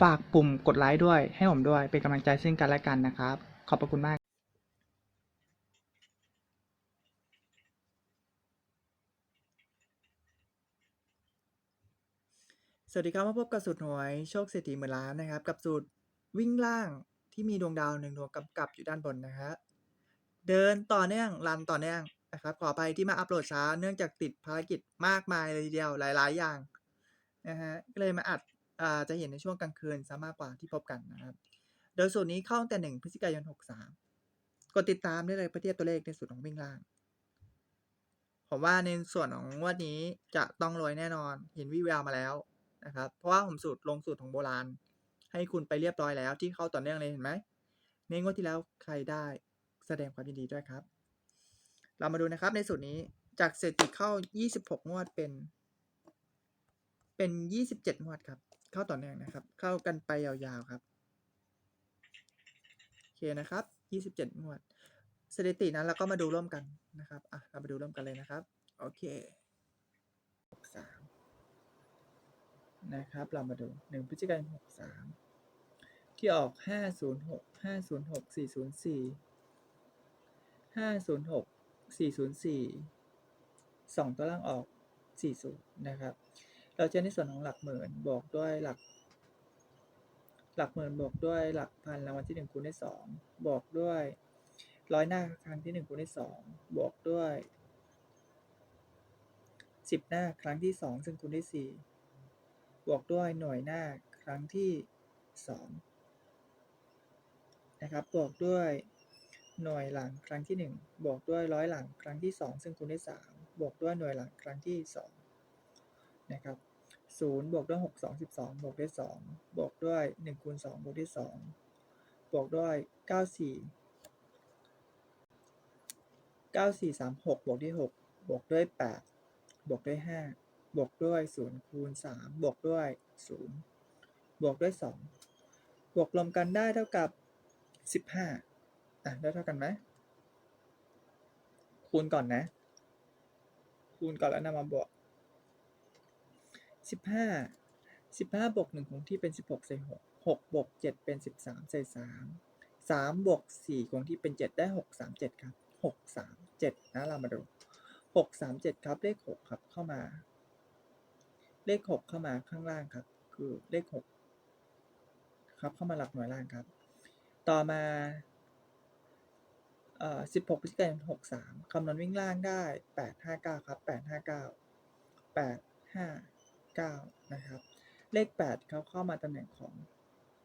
ฝากปุ่มกดไลค์ด้วย ให้ผมด้วย เป็นกำลังใจซึ่งกันและกันนะครับ ขอบพระคุณมากสวัสดีครับมาพบกับสูตรหวยโชคเศรษฐีหมื่นล้านนะครับ กับสูตรวิ่งล่างที่มีดวงดาวหนึ่งดวงกำกับอยู่ด้านบนนะครับเดินต่อเนื่องรันต่อเนื่องนะครับขอไปที่มาอัปโหลดช้าเนื่องจากติดภารกิจมากมายเลยทีเดียวหลาย ๆ อย่างนะฮะก็เลยมาอัด จะเห็นในช่วงกลางคืนซะมากกว่าที่พบกันนะครับ โดยสูตรนี้เข้าตั้งแต่หนึ่งพฤศจิกายนหกสามกดติดตามได้เลยเพื่อเทียบตัวเลขในสูตรของวิ่งล่าง ผมว่าในส่วนของงวดนี้จะต้องรวยแน่นอน เห็นวิแววมาแล้วนะครับ เพราะว่าผมสูตรลงสูตรของโบราณ ให้คุณไปเรียบร้อยแล้วที่เข้าต่อเนื่องเลยเห็นไหม ในงวดที่แล้วใครได้แสดงความยินดีด้วยครับ เรามาดูนะครับในสูตรนี้จากสถิติเข้า 26 งวดเป็น เป็น 27 งวดครับ เข้าต่อเนื่องนะครับ เข้ากันไปยาวๆครับ โอเคนะครับยี่สิบเจ็ดงวด สถิตินั้นเราก็มาดูร่วมกันนะครับ อะ เราไปดูร่วมกันเลยนะครับ โอเคสามนะครับ เรามาดูหนึ่งพฤศจิกายนหกสามที่ออกห้าศูนย์หกห้าศูนย์หกสี่ศูนย์สี่ห้าศูนย์หกสี่ศูนย์สี่สองตัวล่างออกสี่ศูนย์นะครับ เราจะในส่วนของหลักหมื่นบวกด้วยหลัก หลักหมื่นบวกด้วยหลักพันรางวัลที่หนึ่งคูณด้วยสองบวกด้วยร้อยหน้าครั้งที่หนึ่งคูณด้วยสองบวกด้วยสิบหน้าครั้งที่สองซึ่งคูณด้วยสี่บวกด้วยหน่วยหน้าครั้งที่สองนะครับบวกด้วยหน่วยหลังครั้งที่หนึ่งบวกด้วยร้อยหลังครั้งที่สองซึ่งคูณด้วยสามบวกด้วยหน่วยหลังครั้งที่สองนะครับ ศูนย์บวกด้วยหกสองสิบสองบวกด้วยสองบวกด้วยหนึ่งคูณสองบวกด้วยสองบวกด้วยเก้าสี่เก้าสี่สามหกบวกด้วยหกบวกด้วยแปดบวกด้วยห้าบวกด้วยศูนย์คูณสามบวกด้วยศูนย์บวกด้วยสองบวกรวมกันได้เท่ากับสิบห้าอะได้เท่ากันไหมคูณก่อนนะ คูณก่อนแล้วนำมาบวก สิบห้าสิบห้าบวกหนึ่งคงที่เป็นสิบหกใส่หกหกบวกเจ็ดเป็นสิบสามใส่สามสามบวกสี่คงที่เป็นเจ็ดได้หกสามเจ็ดครับหกสามเจ็ดนะเรามาดูหกสามเจ็ดครับเลขหกครับเข้ามา เลขหกเข้ามาข้างล่างครับ คือเลขหกครับเข้ามาหลักหน่วยล่างครับ ต่อมาเอ่อสิบหกพฤศจิกายนหกสามคำนวณวิ่งล่างได้แปดห้าเก้าครับแปดห้าเก้าแปดห้า 9นะครับ เลข8เขาเข้ามาตำแหน่งของ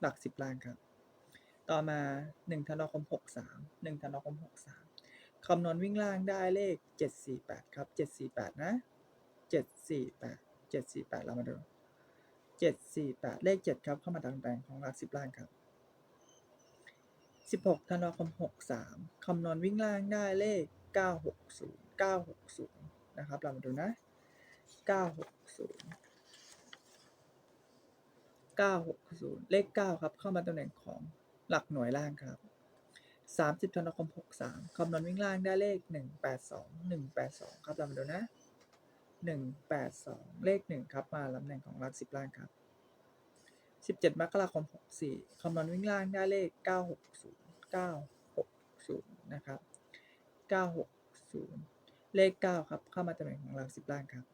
หลัก 10 ล้านครับ ต่อมา 1 ธันวาคม 63 1 ธันวาคม 63 คำนวณวิ่งล่างได้เลข 748 ครับ 748 นะ 748 748 เรามาดู 748 เลข 7 ครับเข้ามาตำแหน่งของหลัก 10 ล้านครับ16ธันวาคม 63 คำนวณวิ่งล่างได้เลข 960 960 นะครับ เรามาดูนะ 960 960 เลข 9 ครับ เข้ามาตำแหน่งของหลักหน่วยล่างครับ 30ธันวาคม 63 คำนวณวิ่งล่างได้เลข 182 182 ครับเรามาดูนะ 182 เลข 1 ครับ มาตำแหน่งของหลัก 10 ล่างครับ 17 มกราคม 64 คำนวณวิ่งล่างได้เลข 960 960 นะครับ 960 เลข 9 ครับ เข้ามาตำแหน่งของหลัก 10 ล่างครับ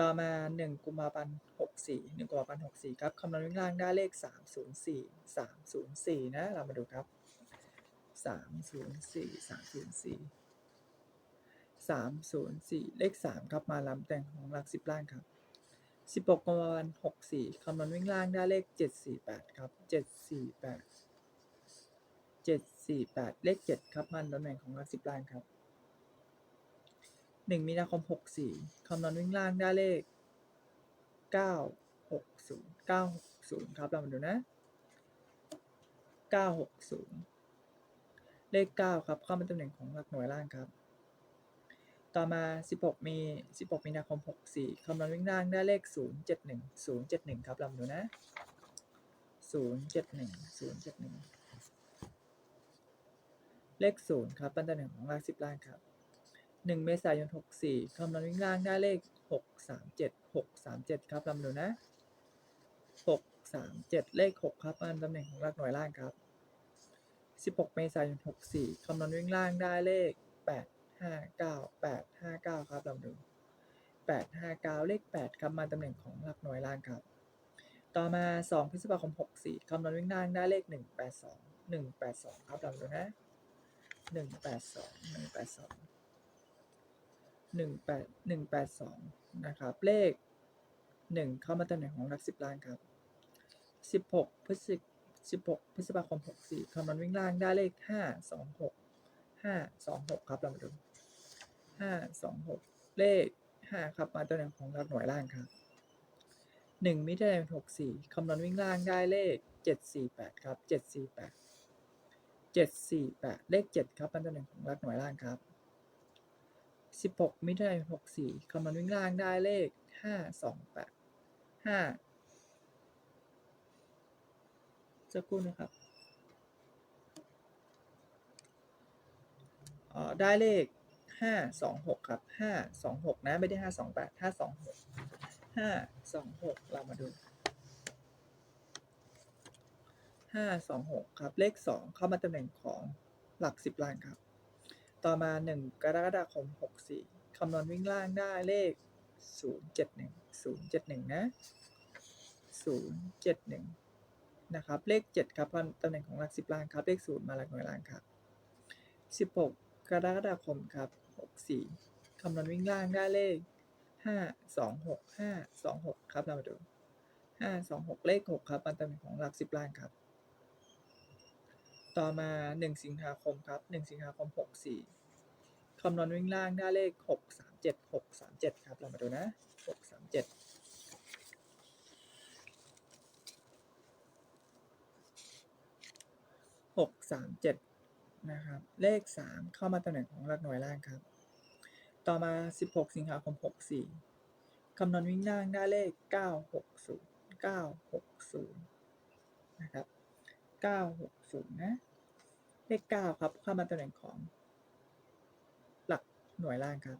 ต่อมา 1 กุมภาพันธ์64 1กุมภาพันธ์64 ครับคำนวณวิ่งล่างได้เลข 304 304 นะ เรามาดูครับ 304 304สามศูนย์สี่เลขสามครับ มาลำแต่งของหลักสิบล่างครับสิบหกกำลังหกสี่คำนวณวิ่งล่างได้เลขเจ็ดสี่แปดครับเจ็ดสี่แปดเจ็ดสี่แปดเลขเจ็ดครับ มันตำแหน่งของหลักสิบล่างครับ หนึ่งมีนาคมหกสี่คำนวณวิ่งล่างได้เลขเก้าหกศูนย์เก้าหกศูนย์ครับเรามาดูนะเก้าหกศูนย์เลขเก้าครับเข้ามาตำแหน่งของหลักหน่วยล่างครับต่อมา 16 มี 16 มีนาคม 64 คำนวณวิ่งล่างได้เลข 071 071 ครับลำดูนะ 071 071 เลข 0 ครับเป็นตำแหน่งของหลัก10ล่างครับ 1เมษายน64คำนวณวิ่งล่างได้เลข637 637ครับลำดูนะ637เจ็ดเลข6ครับเป็นตำแหน่งของหลักหน่วยล่างครับ16เมษายน64คำนวณวิ่งล่างได้เลข8ห้าเก้าแปดห้าเก้าครับลองดูแปดห้าเก้าเลขแปดครับมาตำแหน่งของหลักหน่วยล่างครับ ต่อมาสองพฤษภาคมหกสี่คำนวณวิ่งล่างได้เลขหนึ่งแปดสองหนึ่งแปดสองครับลองดูนะหนึ่งแปดสองหนึ่งแปดสอง หนึ่งแปดหนึ่งแปดสองนะครับเลขหนึ่งเข้ามาตำแหน่งของหลักสิบล่างครับสิบหกพฤศจิสิบหกพฤษภาคมหกสี่คำนวณวิ่งล่างได้เลขห้าสองหกห้าสองหกครับเรามาดูห้าสองหกเลขห้าครับมาตัวหน่งของหลักหน่วยล่างครับหนึ่งมิถุนายนหกสี่คำนวณวิ่งล่างได้เลขเจ็ดสี่แปดครับเจ็ดสี่แปดเจ็ดสี่แปดเลขเจ็ดครับมาตัวหน่งของหลักหน่วยล่างครับ สิบหกมิถุนายนหกสี่คำนวณวิ่งล่างได้เลขห้าสองแปดห้าสักครู่นะครับออได้เลขห้าสองหกครับห้าสองหกนะ ไม่ได้ห้าสองแปดห้าสองหกห้าสองหกเรามาดูห้าสองหกครับ เลขสองเข้ามาตำแหน่งของหลักสิบล่างครับ ต่อมาหนึ่งกรกฎาคมหกสี่คำนวณวิ่งล่างได้เลขศูนย์เจ็ดหนึ่งศูนย์เจ็ดหนึ่งนะศูนย์เจ็ดหนึ่งนะครับ เลขเจ็ดครับตำแหน่งของหลักสิบล่างครับ เลขศูนย์มาหลักหน่วยล่างครับสิบหกกรกฎาคมครับ 64 คำนวณวิ่งล่างได้เลข 5 2 6 5 2 6 ครับ เรามาดู 5 2 6 เลข 6 ครับตำแหน่งของหลัก 10 ล่างครับต่อมา 1 สิงหาคมครับ 1 สิงหาคม 64 คำนวณวิ่งล่างได้เลข 6 3 7 6 3 7 ครับ เรามาดูนะ 6 3 7 6 3 7นะครับ เลข3เข้ามาตำแหน่งของหลักหน่วยล่างครับ ต่อมา16สิงหาคม64คำนวณวิ่งล่างได้เลข960 960นย์เก้าหกศูนย์นะครับ960นย์นะ เลข9ครับเข้ามาตำแหน่งของ หน่วยล่างครับ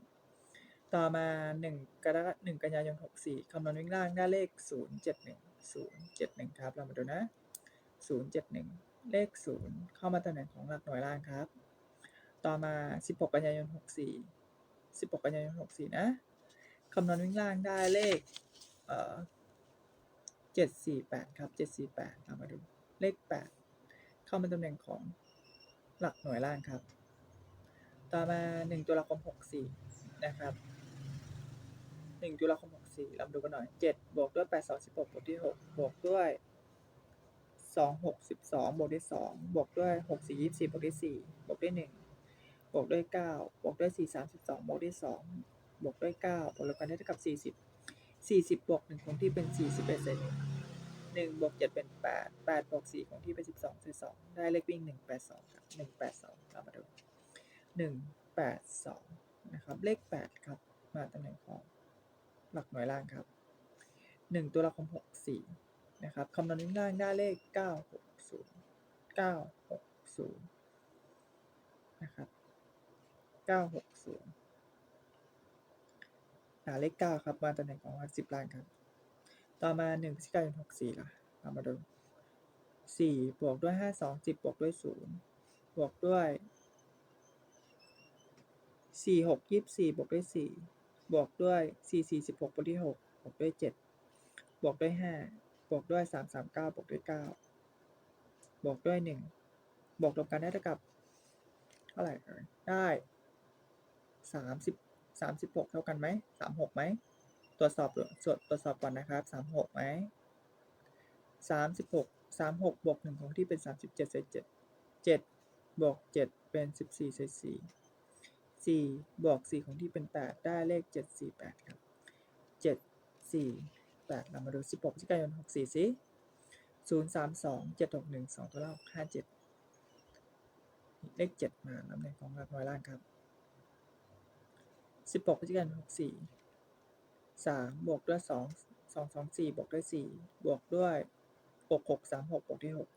ต่อมา1กรกฎาคม1กันยายน64คำนวณวิ่งล่างได้เลข071 071ครับ เรามาดูนะ071เลข0เข้ามาตำแหน่งของหลักหน่วยล่างครับ ต่อมา16กันยายน64 16กันยายน64นะคำนวณวิ่งล่างได้เลขเอ่อ748ครับ748เรามาดูเลข8เข้ามาตำแหน่งของหลักหน่วยล่างครับ ต่อมา1ตุลาคม64นะครับ1ตุลาคม64เรามาดูกันหน่อย7บวกด้วย8 2 16บหกบวกที่6บวกด้วยสองหกสิบสองบวกด้วยสองบวกด้วยหกสี่ยี่สิบบวกด้วยสี่บวกด้วยหนึ่งบวกด้วยเก้าบวกด้วยสี่สามสิบสองบวกด้วยสองบวกด้วยเก้าบวกลบกันได้เท่ากับสี่สิบสี่สิบบวกหนึ่งคงที่เป็นสี่สิบเอ็ดเศษหนึ่งหนึ่งบวกเจ็ดเป็นแปดแปดบวกสี่คงที่เป็นสิบสองเศษสองได้เลขวิ่งหนึ่งแปดสองครับหนึ่งแปดสองเรามาดู หนึ่งแปดสองนะครับเลขแปดครับ มาตำแหน่งของหลักหน่วยล่างครับหนึ่งตุลาคมหกสี่นะครับคำนวณงล่างได้เลข 960 960นะครับ960หาเลข 9 ครับ มาตำแหน่งของหลัก10ล่างครับ ต่อมา1พฤศจิกายน64ล่ะเอามาดู4บวกด้วย 5 2 10บวกด้วย0บวกด้วย 4 6 24บวกด้วย4บวกด้วย4 4 16บหกบวกที่6บวกด้วย7บวกด้วย5บวกด้วยสามสามเก้าบวกด้วยเก้าบวกด้วยหนึ่งบวกรวมกันได้เท่ากับเท่าไหร่เอ่ยได้สามสิบสามสิบหกเท่ากันไหมสามหกไหมตรวจสอบตรวจตรวจสอบก่อนนะครับสามหกไหมสามสิบหกสามหกบวกหนึ่งของที่เป็นสามสิบเจ็ดเศษเจ็ดเจ็ดบวกเจ็ดเป็นสิบสี่เศษสี่ สี่บวกสี่ของที่เป็นแปดได้เลขเจ็ดสี่แปดครับเจ็ดสี่แปดเรามาดูสิบหกพฤศจิกายนหกสี่สิศูนย์สามสองเจ็ดหกหนึ่งสองตัวเลขห้าเจ็ดเลขเจ็ดมาลำแหน่งของหลักน้อยล่างครับสิบหกพฤศจิกายนหกสี่สามบวกด้วยสองสองสองสี่บวกด้วยสี่บวกด้วยหกหกสามหกบวกด้วยหก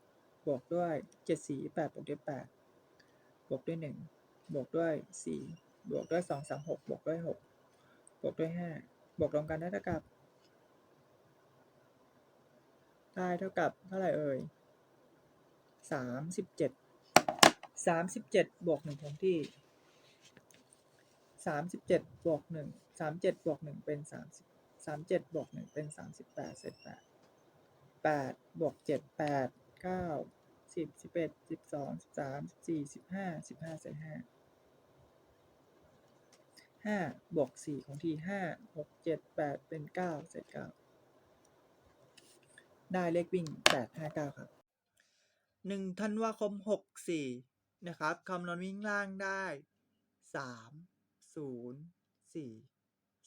บวกด้วยเจ็ดสี่แปดบวกด้วยแปดบวกด้วยหนึ่ง บวกด้วย 4 บวกด้วย 2 3 6 บวกด้วย 6 บวกด้วย 5 บวกรวมกันได้เท่ากับได้เท่ากับเท่าไหร่เอ่ย 37 37 บวก1คงที่ 37 บวก 1 37 บวก 1 เป็น 30 37 บวก 1 เป็น 38 เสร็จ8 8 บวก 7 8 9 10 11 12 13 14 15 15 เสร็จ5 ห้าบวกสี่ของทีห้าหกเจ็ดแปดเป็นเก้าเศษเก้าได้เลขวิ่งแปดห้าเก้าครับหนึ่งธันวาคมหกสี่นะครับคำนวณวิ่งล่างได้สามศูนย์สี่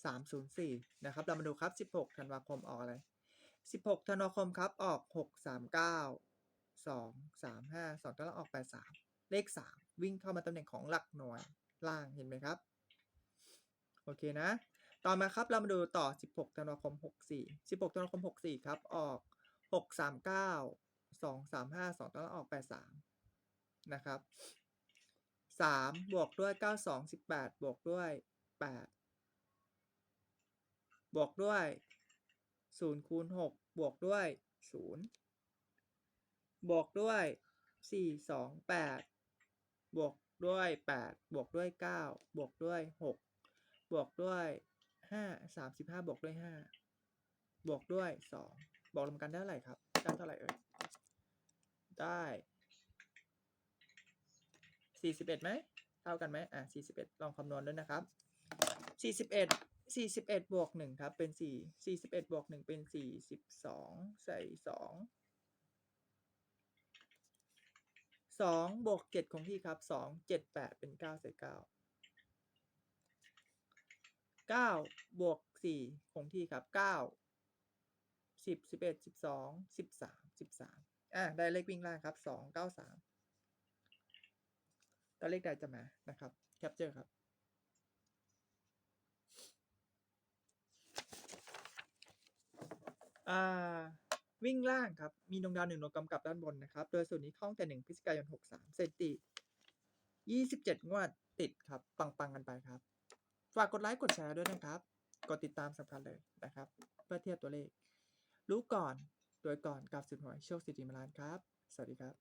สามศูนย์สี่นะครับ เรามาดูครับสิบหกธันวาคมออกอะไรสิบหกธันวาคมครับออกหกสามเก้าสองสามห้าสองตัวละออกแปดสามเลขสามวิ่งเข้ามาตำแหน่งของหลักหน่วยล่างเห็นไหมครับ โอเคนะ ต่อมาครับเรามาดูต่อ 16 ธันวาคม 64 16 ธันวาคม 64 ครับ ออก 639 235 2ตัวละออก 83 นะครับสามบวกด้วยเก้าสองสิบแปดบวกด้วยแปดบวกด้วยศูนย์คูณหกบวกด้วยศูนย์บวกด้วยสี่สองแปดบวกด้วยแปดบวกด้วยเก้าบวกด้วยหก บวกด้วยห้าสามสิบห้าบวกด้วยห้าบวกด้วยสองบวกรวมกันได้เท่าไหร่ครับ ได้เท่าไหร่เอ่ย ได้สี่สิบเอ็ดไหม เท่ากันไหมอะสี่สิบเอ็ดลองคำนวณด้วยนะครับสี่สิบเอ็ดสี่สิบเอ็ดบวกหนึ่งครับ เป็นสี่สี่สิบเอ็ดบวกหนึ่งเป็นสี่สิบสองใส่สองสองบวกเจ็ดคงที่ครับสองเจ็ดแปดเป็นเก้าใส่เก้า เก้าบวกสี่คงที่ครับเก้าสิบสิบเอ็ดสิบสองสิบสามสิบสามอะได้เลขวิ่งล่างครับสองเก้าสามตัวเลขใดจะมานะครับแคปเจอร์ครับอ่าวิ่งล่างครับ มีดวงดาวหนึ่งดวงกำกับด้านบนนะครับ โดยส่วนนี้เข้าตั้งแต่หนึ่งพฤศจิกายนหกสามเซนติยี่สิบเจ็ดงวดติดครับ ปัง ๆ กันไปครับ ฝากกดไลค์กดแชร์ด้วยนะครับ กดติดตามสำคัญเลยนะครับ เพื่อเทียบตัวเลข รู้ก่อนโดยก่อนกับสิบหวยโชคสิริมาลานครับ สวัสดีครับ